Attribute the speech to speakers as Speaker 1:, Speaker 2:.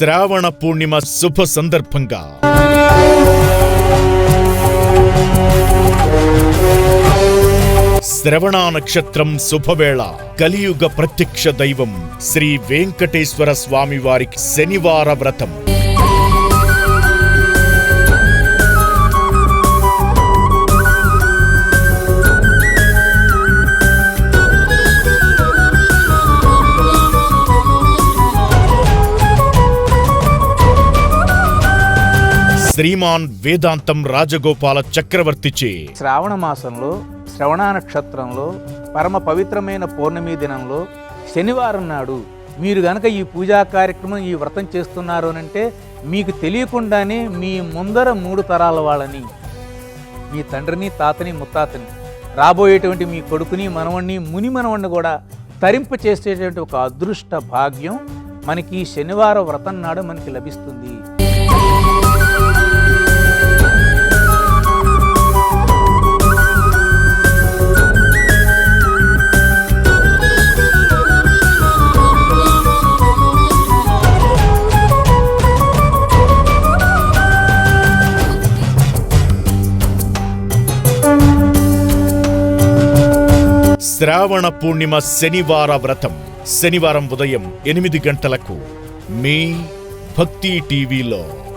Speaker 1: శ్రావణ పూర్ణిమ శుభ సందర్భంగా. శ్రవణ నక్షత్రం శుభవేళ కలియుగ ప్రత్యక్ష దైవం శ్రీ వెంకటేశ్వర స్వామివారికి శనివార వ్రతం. శ్రీమాన్ వేదాంతం రాజగోపాల చక్రవర్తిచే.
Speaker 2: శ్రావణ మాసంలో శ్రవణ నక్షత్రంలో పరమ పవిత్రమైన పౌర్ణమి దినంలో శనివారం నాడు మీరు గనక ఈ పూజా కార్యక్రమం ఈ వ్రతం చేస్తున్నారు అంటే మీకు తెలియకుండానే మీ ముందర మూడు తరాల వాళ్ళని మీ తండ్రిని తాతని ముత్తాతని రాబోయేటువంటి మీ కొడుకుని మనవణ్ణి ముని మనవణ్ణి కూడా తరింప చేసేటువంటి ఒక అదృష్ట భాగ్యం మనకి ఈ వ్రతం నాడు మనకి లభిస్తుంది.
Speaker 1: శ్రావణ పూర్ణిమ శనివార వ్రతం. శనివారం ఉదయం ఎనిమిది గంటలకు మీ భక్తి టీవీలో.